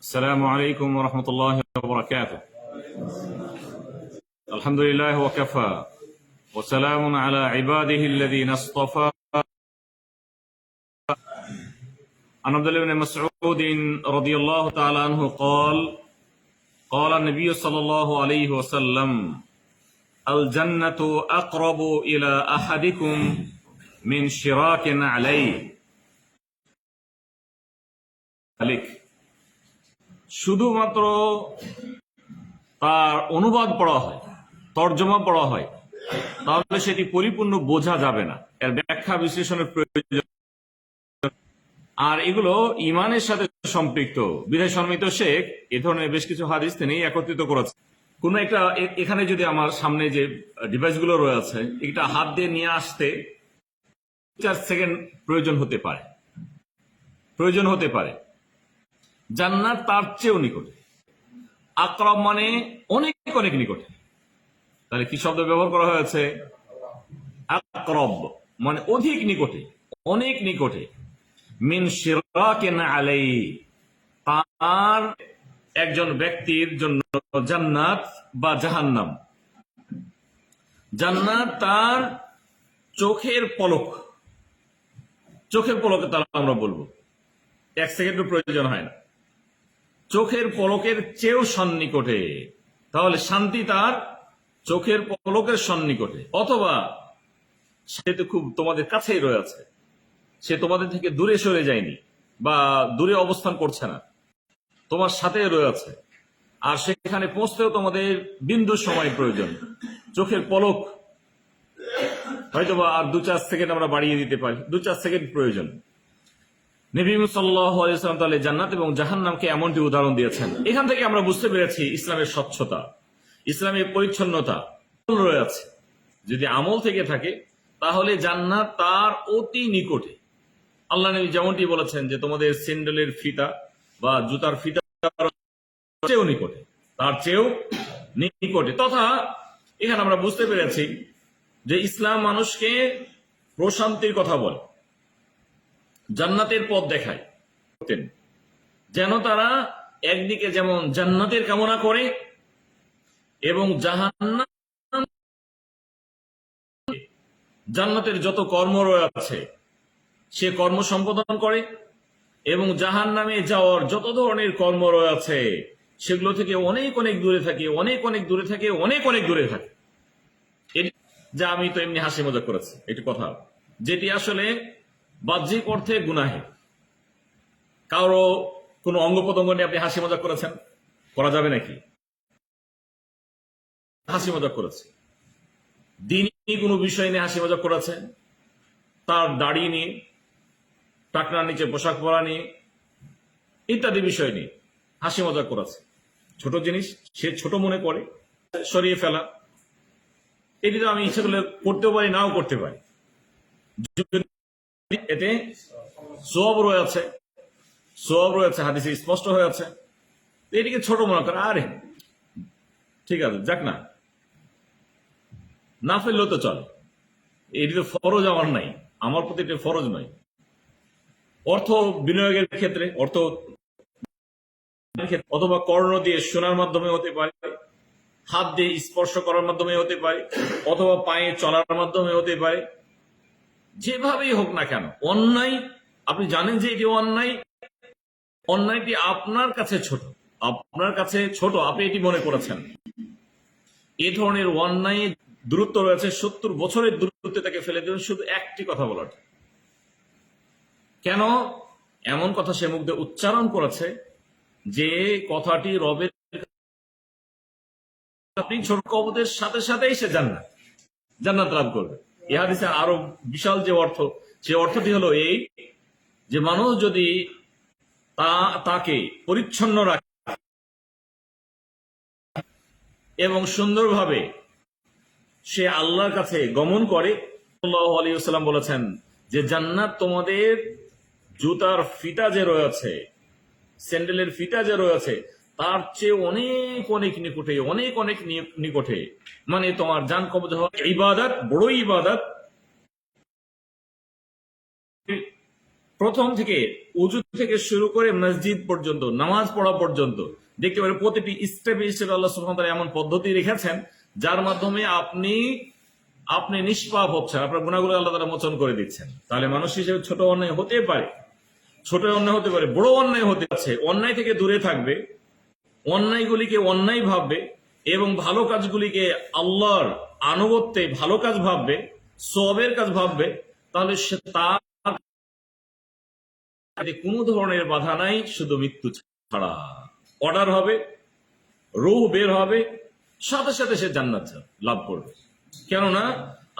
السلام عليكم ورحمة الله وبركاته. الحمد لله وكفى وسلام على عباده الذين اصطفى. عن عبد الله بن مسعود رضي الله تعالى عنه قال قال النبي صلى الله عليه وسلم الجنة أقرب إلى أحدكم من شراك عليه. عليك শুধুমাত্র তার অনুবাদ পড়া হয়, তর্জমা পড়া হয়, তাহলে সেটি পরিপূর্ণ বোঝা যাবে না। এর ব্যাখ্যা বিশ্লেষণের প্রয়োজন। আর এগুলো ইমানের সাথে সম্পৃক্ত। বিধায় সম্মিত শেখ, এ ধরনের বেশ কিছু হাদিস তিনি একত্রিত করেছেন। কোন একটা এখানে যদি আমার সামনে যে ডিভাইসগুলো রয়েছে, এটা হাত দিয়ে নিয়ে আসতে চার সেকেন্ড প্রয়োজন হতে পারে। প্রয়োজন হতে পারে। জান্নাত তার চেয়েও নিকটে। আকরব মানে অনেক অনেক নিকটে। তাহলে কি শব্দ ব্যবহার করা হয়েছে? আকরব মানে অধিক নিকটে, অনেক নিকটে। মিন শিরাকিন আলাই তার একজন ব্যক্তির জন্য জান্নাত বা জাহান্নাম। জান্নাত তার চোখের পলক, চোখের পলকে তার আমরা বলব। এক সেকেন্ডের প্রয়োজন হয় না। চোখের পলকের চেয়েও সন্নিকটে। তাহলে শান্তি তার চোখের পলকের সন্নিকটে। অথবা সে তো খুব তোমাদের কাছেই রয়েছে সে তোমাদের থেকে দূরে সরে যায়নি বা দূরে অবস্থান করছে না। তোমার সাথে রয়েছে আর সেখানে পৌঁছতেও তোমাদের বিন্দু সময় প্রয়োজন। চোখের পলক হয়তোবা আর দু চার সেকেন্ড আমরা বাড়িয়ে দিতে পারি। দু চার সেকেন্ড প্রয়োজন। নবী সাল্লাম তাহলে জান্নাত এবং জাহান্নামকে এমনটি উদাহরণ দিয়েছেন। এখান থেকে আমরা বুঝতে পেরেছি ইসলামের স্বচ্ছতা, ইসলামের পরিচ্ছন্নতা রয়েছে যদি আমল থেকে থাকে, তাহলে জান্নাত তার অতি নিকটে। আল্লাহ নবী যেমনটি বলেছেন যে, তোমাদের স্যান্ডেলের ফিতা বা জুতার ফিতা চেয়েও নিকটে, তার চেয়েও নিকটে। তথা এখানে আমরা বুঝতে পেরেছি যে ইসলাম মানুষকে প্রশান্তির কথা বলে। জান্নাতের পথ দেখায়। যেন তারা একদিকে যেমন জান্নাতের কামনা করে এবং জাহান্নাম জান্নাতের যত কর্ম রয়েছে, সে কর্ম সম্পাদন করে এবং জাহান নামে যাওয়ার যত ধরনের কর্ম রয়েছে, সেগুলো থেকে অনেক অনেক দূরে থাকে, অনেক অনেক দূরে থাকে, অনেক অনেক দূরে থাকে যা আমি তো এমনি হাসি মজা করেছি, এটি কথা যেটি আসলে বাহ্যিক অর্থে গুনাহে। কারও কোনো অঙ্গ প্রত্যঙ্গ নিয়ে আপনি হাসি মজা করেছেন? করা যাবে নাকি? হাসি মজা করেছে। দিনই কোনো বিষয় নিয়ে হাসি মজা করেছে? তার দাড়ি নিয়ে, টাকনার নিচে পোশাক পরা নিয়ে, ইত্যাদি বিষয় নিয়ে হাসি মজা করেছে। ছোট জিনিস, সে ছোট মনে করে, সরিয়ে ফেলা। এটি তো আমি ইচ্ছে করলে করতেও পারি, নাও করতে পারি। এতে সব রয়েছে। সব রয়েছে, হাদিসে স্পষ্ট হয়েছে। তো এটিকে ছোট মনে করে, আরে। ঠিক আছে, যাক না। না ফেললেও তো চলে। এটি তো ফরজ আমার নাই, আমার প্রতি এটি ফরজ নয়। অর্থ বিনিয়োগের ক্ষেত্রে, অর্থ অথবা কর্ণ দিয়ে শোনার মাধ্যমে হতে পারে, হাত দিয়ে স্পর্শ করার মাধ্যমে হতে পারে, অথবা পায়ে চলার মাধ্যমে হতে পারে যেভাবেই হোক না কেন, অন্যায়, আপনি জানেন যে এটি অন্যায়, অন্যায়টি আপনার কাছে ছোট, আপনার কাছে ছোট, আপনি এটি মনে করেছেন। এ ধরনের অন্যায় দূরত্ব রয়েছে, সত্তর বছরের দূরত্বে তাকে ফেলে দেবেন শুধু একটি কথা বলার। কেন? এমন কথা সে মুখ দিয়ে উচ্চারণ করেছে যে কথাটি রবের আপনি ছোট কবদের সাথে সাথেই সে জান্নাত জান্নাত লাভ করবে। এ হাদিসে আরও বিশাল যে অর্থ, সে অর্থটি হলো এই যে মানুষ যদি তাকে পরিচ্ছন্ন রাখে এবং সুন্দরভাবে সে আল্লাহর কাছে গমন করে ওয়াসাল্লাম বলেছেন যে জান্নাত তোমাদের জুতার ফিতা যে রয়েছে, স্যান্ডেলের ফিতা যে রয়েছে তার চেয়ে অনেক অনেক নিকটে, অনেক অনেক নিকটে। মানে তোমার জান কবজ হওয়া ইবাদত বড় ইবাদত। প্রথম থেকে উজু থেকে শুরু করে মসজিদ পর্যন্ত, নামাজ পড়া পর্যন্ত, দেখতে পারেন প্রতিটি স্টেপে স্টেপে আল্লাহ ওয়া এমন পদ্ধতি রেখেছেন, যার মাধ্যমে আপনি আপনি নিষ্পাপ হচ্ছেন, আপনার গুণাগুলো আল্লাহ তারা মোচন করে দিচ্ছেন। তাহলে মানুষ হিসেবে ছোট অন্যায় হতে পারে, ছোট অন্যায় হতে পারে, বড় অন্যায় হতে পারছে অন্যায় থেকে দূরে থাকবে। অন্যায়গুলিকে অন্যায় ভাববে এবং ভালো কাজগুলিকে আল্লাহর আনুগত্যে ভালো কাজ ভাববে, সবের কাজ ভাববে, তাহলে সে তার কোনো ধরনের বাধা নাই, শুধু মৃত্যু ছাড়া। অর্ডার হবে, রোহ বের হবে, সাথে সাথে সে জান্নাত লাভ করবে। কেননা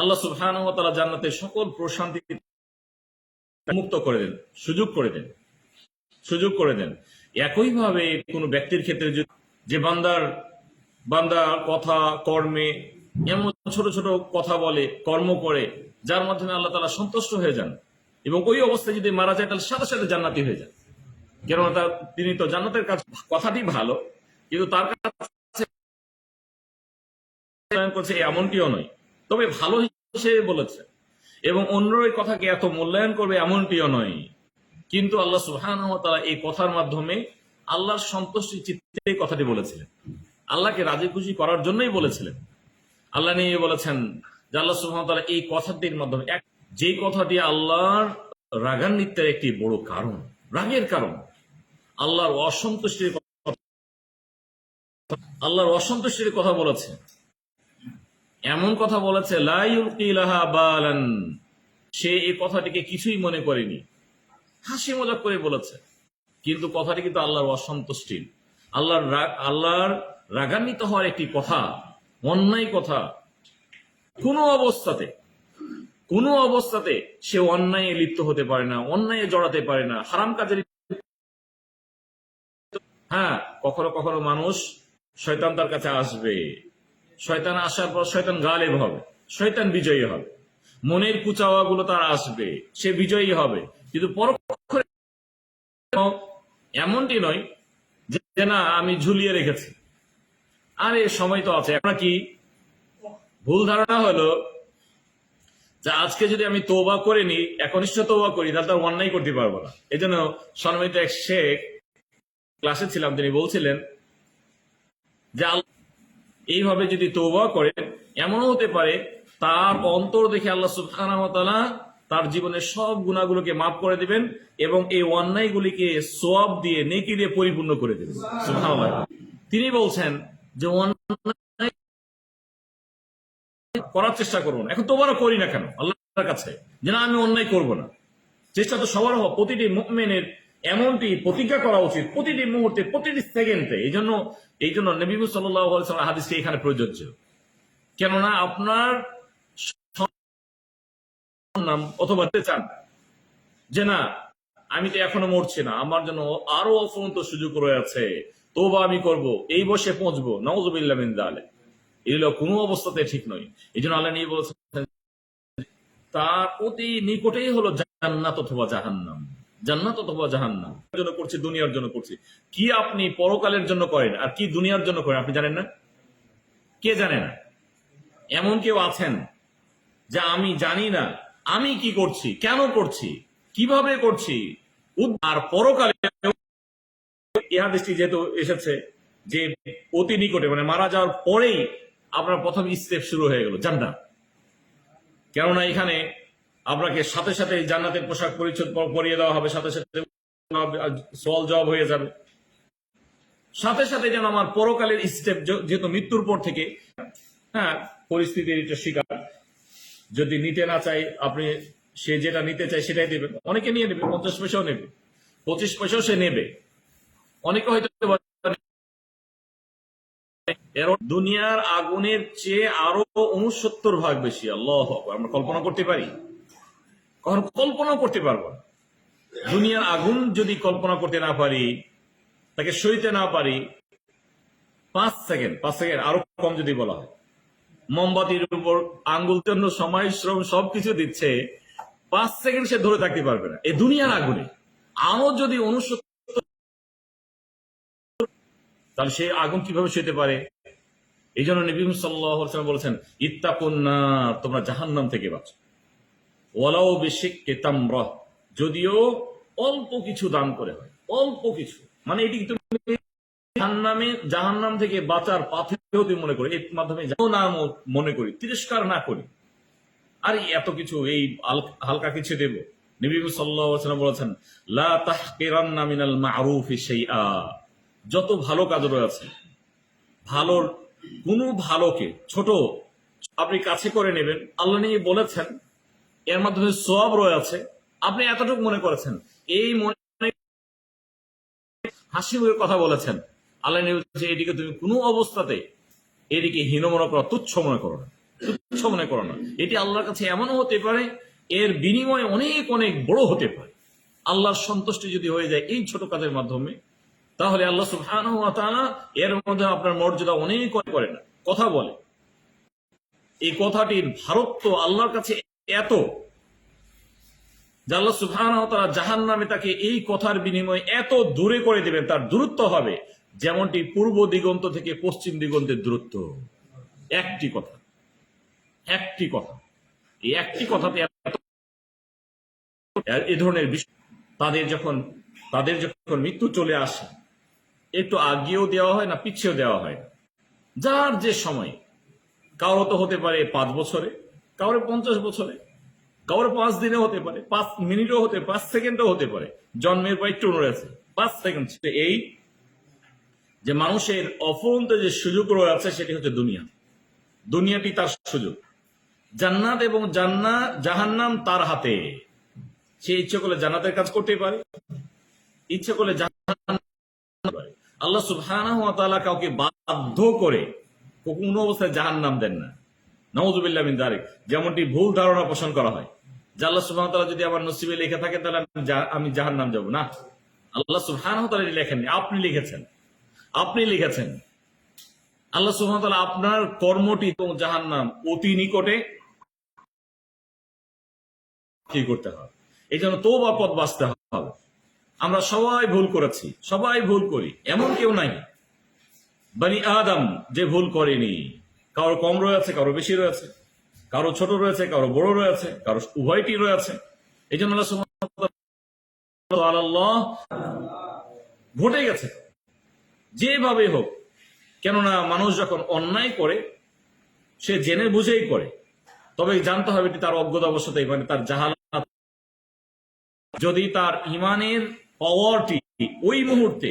আল্লাহ সুবহানাহু ওয়া তাআলা জান্নাতের সকল প্রশান্তি মুক্ত করে দেন, সুযোগ করে দেন, সুযোগ করে দেন। একইভাবে কোনো ব্যক্তির ক্ষেত্রে যে বান্দার বান্দা কথা, কর্মে এমন ছোট ছোট কথা বলে, কর্ম করে, যার মাধ্যমে আল্লাহ তালা সন্তুষ্ট হয়ে যান এবং ওই অবস্থায় যদি মারা যায়, তাহলে সাথে সাথে জান্নাতি হয়ে যান। কেননা তার, তিনি তো জান্নাতের কাছে কথাটি ভালো, কিন্তু তার কাছে করছে এমনটিও নয়। তবে ভালো হিসেবে বলেছে এবং অন্যর কথাকে এত মূল্যায়ন করবে, এমনটিও নয়। কিন্তু আল্লাহ সুহান এই কথার মাধ্যমে আল্লাহর সন্তুষ্টি চিত্তে এই কথাটি বলেছিলেন। আল্লাহকে রাজি খুশি করার জন্যই বলেছিলেন। আল্লাহ নিয়ে বলেছেন যে আল্লাহ সুহান তালা এই কথাটির মাধ্যমে এক যে কথাটি আল্লাহর রাগান্বিতের একটি বড় কারণ, রাগের কারণ, আল্লাহর অসন্তুষ্টির আল্লাহর অসন্তুষ্টির কথা বলেছে। এমন কথা বলেছে লাইউলকি লাহা বালান সে এই কথাটিকে কিছুই মনে করেনি। হাসি মজাক করে বলেছে। কিন্তু কথাটি কিন্তু আল্লাহর অসন্তুষ্টি আল্লাহর আল্লাহর রাগান্বিত হওয়ার একটি কথা, অন্যায় কথা। কোনো অবস্থাতে কোনো অবস্থাতে সে অন্যায়ে লিপ্ত হতে পারে না, অন্যায়ে জড়াতে পারে না, হারাম কাজে হ্যাঁ কখনো কখনো মানুষ শয়তান তার কাছে আসবে। শয়তান আসার পর শয়তান গালেব হবে, শয়তান বিজয়ী হবে। মনের কুচাওয়া গুলো তার আসবে, সে বিজয়ী হবে। কিন্তু পরোক্ষে এমনটি নয় যে না, আমি ঝুলিয়ে রেখেছি। আরে সময় তো আছে। এখন কি ভুল ধারণা হলো যে আজকে যদি আমি তোবা করে নি একনিষ্ঠ তোবা করি, তাহলে তো অন্যায় করতে পারব না। এই জন্য সনমিত এক শেখ ক্লাসে ছিলাম, তিনি বলছিলেন যে এইভাবে যদি তৌবা করেন, এমনও হতে পারে তার অন্তর দেখে আল্লাহ সুবহানাহু ওয়া তার জীবনের সব গুণাগুলোকে মাফ করে দিবেন এবং এই অন্যায়গুলিকে সোয়াব দিয়ে, নেকি দিয়ে পরিপূর্ণ করে দেবেন। তিনি বলছেন যে, অন্যায় করার চেষ্টা করুন এখন তোবারও করি না কেন? আল্লাহর কাছে। যে না, আমি অন্যায় করব না। চেষ্টা তো সবার হওয়া প্রতিটি মুভমেন্টের এমনটি প্রতিজ্ঞা করা উচিত প্রতিটি মুহূর্তে, প্রতিটি সেকেন্ডে। এই জন্য এই জন্য নবী সাল্লাহ হাদিসটি এখানে প্রযোজ্য। কেননা, আপনার নাম অথবা চান। যে না, আমি তো এখনও মরছি না, আমার জন্য আরও অফুরন্ত সুযোগ রয়েছে তোবা আমি করব, এই বসে পৌঁছবো নওয়াজবিল্লাহ মিন দালে এগুলো কোনো অবস্থাতে ঠিক নয়। এই জন্য আল্লাহ নিয়ে তার অতি নিকটেই হলো জান্নাত অথবা জাহান্নাম। জান্নাত অথবা জাহান্নাম। জন্য করছি, দুনিয়ার জন্য করছি। কি আপনি পরকালের জন্য করেন, আর কি দুনিয়ার জন্য করেন, আপনি জানেন না? কে জানে না? এমন কেউ আছেন, যে আমি জানি না আমি কি করছি? কেন করছি? কীভাবে করছি? আর পরকালে ইহাদেশটি যেহেতু এসেছে যে অতি নিকটে মানে মারা যাওয়ার পরেই আপনার প্রথম স্টেপ শুরু হয়ে গেল, জান্নাত। কেননা এখানে আপনাকে সাথে সাথে জান্নাতের পোশাক পরিচ্ছদ পরিয়ে দেওয়া হবে, সাথে সাথে সল জব হয়ে যাবে। সাথে সাথে যেন আমার পরকালের স্টেপ যেহেতু মৃত্যুর পর থেকে হ্যাঁ পরিস্থিতির এটা শিকার যদি নিতে না চাই, আপনি সে যেটা নিতে চাই সেটাই দেবেন অনেকে নিয়ে নেবে, পঞ্চাশ পয়সাও নেবে, পঁচিশ পয়সাও সে নেবে। অনেকে হয়তো দুনিয়ার আগুনের চেয়ে আরও উনসত্তর ভাগ বেশি, আল্লাহ। আমরা কল্পনা করতে পারি? কখন কল্পনা করতে পারব দুনিয়ার আগুন যদি কল্পনা করতে না পারি, তাকে সইতে না পারি, পাঁচ সেকেন্ড পাঁচ সেকেন্ড, আরও কম যদি বলা হয়। মোমবাতির উপর আঙ্গুল জন্য সময়, শ্রম সবকিছু দিচ্ছে, পাঁচ সেকেন্ড সে ধরে থাকতে পারবে না। এই দুনিয়ার আগুনে। আরও যদি অনুসত্তর তাহলে সে আগুন কীভাবে সইতে পারে? এই জন্য নবী সাল্লাম বলেছেন ইত্তাকুন্না তোমরা জাহান্নাম থেকে বাঁচো। ওয়ালাও বেশি কেতাম যদিও অল্প কিছু দান করে হয়, অল্প কিছু। মানে এটি তুমি জাহান্নামে, জাহান্নাম থেকে বাঁচার মনে এর মাধ্যমে না মনে করি, তিরস্কার না করি। আর এত কিছু, এই হালকা কিছু দেব। বলেছেন, লা মা'রুফি যত ভালো কাজ রয়েছে ভালোর কোনো ভালোকে ছোট আপনি কাছে করে নেবেন। আল্লাহ নিয়ে বলেছেন, এর মাধ্যমে সব রয়েছে। আপনি এতটুকু মনে করেছেন, এই মনে হাসি মুখে কথা বলেছেন। আল্লাহ নবী বলছে এটিকে তুমি কোনো অবস্থাতে এটিকে হীন মনে করো, তুচ্ছ মনে করো না। তুচ্ছ মনে করো না। এটি আল্লাহর কাছে এমনও হতে পারে, এর অনেক অনেক বড় হতে পারে। আল্লাহর সন্তুষ্টি যদি হয়ে যায় এই ছোট কাজের মাধ্যমে, তাহলে আল্লাহ এর মধ্যে আপনার মর্যাদা অনেক করে না। কথা বলে। এই কথাটির ভারত্ব আল্লাহর কাছে এত আল্লাহ সুবহানাহু ওয়া তাআলা জাহান্নামে তাকে এই কথার বিনিময়ে এত দূরে করে দেবেন, তার দূরত্ব হবে। যেমনটি পূর্ব দিগন্ত থেকে পশ্চিম দিগন্তের দূরত্ব। একটি কথা। একটি কথা। এই একটি কথাতে এ ধরনের বিষয় তাদের যখন তাদের যখন মৃত্যু চলে আসে, একটু আগিয়েও দেওয়া হয় না, পিছিয়েও দেওয়া হয় যার যে সময়। কারও তো হতে পারে পাঁচ বছরে, কারও পঞ্চাশ বছরে, কারও পাঁচ দিনে হতে পারে, পাঁচ মিনিটও হতে পাঁচ সেকেন্ডও হতে পারে। জন্মের পর একটু রয়েছে পাঁচ সেকেন্ড। এই যে মানুষের অফুরন্ত যে সুযোগ রয়েছে সেটি হচ্ছে দুনিয়া। দুনিয়াটি তার সুযোগ। জান্নাত এবং জান্নাত জাহান্নাম তার হাতে। সে ইচ্ছে করলে জান্নাতের কাজ করতে পারে। ইচ্ছে করলে। আল্লাহ সুবহানাহু ওয়া কাউকে বাধ্য করে কোনো অবস্থায় জাহান্নাম দেন না। নওয়াজুবিল্লাহ মিন দারিক। যেমনটি ভুল ধারণা পোষণ করা হয়। যে আল্লাহ সুবহানাহু যদি আমার নসিবে লেখা থাকে, তাহলে আমি জা- আমি জাহান্নাম যাব। না। আল্লাহ সুবহানাহু তাআলা লেখেননি, আপনি লিখেছেন। আপনি লিখেছেন। আল্লাহ ওয়া আপনার কর্মটি তো জাহান্নাম অতি নিকটে কি করতে হবে? এই জন্য তো বা পথ বাঁচতে হবে। আমরা সবাই ভুল করেছি, সবাই ভুল করি, এমন কেউ নাই। বানি আদম যে ভুল করেনি, কারও কম রয়েছে, কারও বেশি রয়েছে, কারও ছোট রয়েছে, কারও বড় রয়েছে, কারও উভয়টি রয়েছে। এই জন্য আল্লাহ ঘটে গেছে। যেভাবে হোক, কেননা মানুষ যখন অন্যায় করে, সে জেনে বুঝেই করে। তবে জানতে হবে তার অজ্ঞতা অবস্থাতেই মানে তার জাহালাত যদি তার ইমানের পাওয়ারটি ওই মুহূর্তে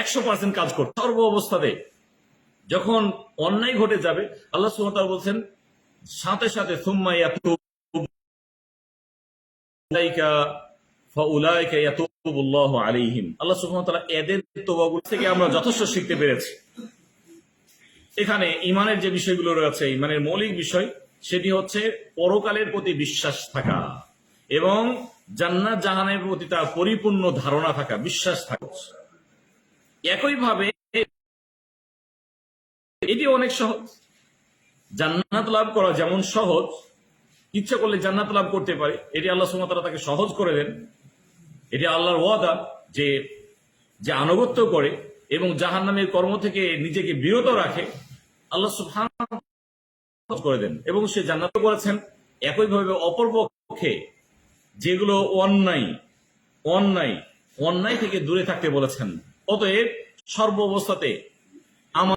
একশো পার্সেন্ট কাজ করতে, সর্ব অবস্থাতে, যখন অন্যায় ঘটে যাবে, আল্লাহ সুমতাল বলছেন, সাথে সাথে, সুম্মা আল্লাহ তাআলা এদের তওবাগুলো থেকে আমরা যথেষ্ট শিখতে পেরেছি। এখানে ইমানের যে বিষয়গুলো রয়েছে ইমানের মৌলিক বিষয়, সেটি হচ্ছে পরকালের প্রতি বিশ্বাস থাকা এবং জান্নাত জাহানের প্রতি তার পরিপূর্ণ ধারণা থাকা, বিশ্বাস থাকা। একইভাবে এটি অনেক সহজ। জান্নাত লাভ করা যেমন সহজ, ইচ্ছা করলে জান্নাত লাভ করতে পারে। এটি আল্লাহ সুমতারা তাকে সহজ করে দেন। এটি আল্লাহর ওয়াদা যে যে আনুগত্য করে এবং জাহান নামের কর্ম থেকে নিজেকে বিরত রাখে, আল্লাহ সুফান করে দেন এবং সে জান্নাত করেছেন। একইভাবে অপর পক্ষে যেগুলো অন্যায় অন্যায় অন্যায় থেকে দূরে থাকতে বলেছেন, অতএব সর্ব অবস্থাতে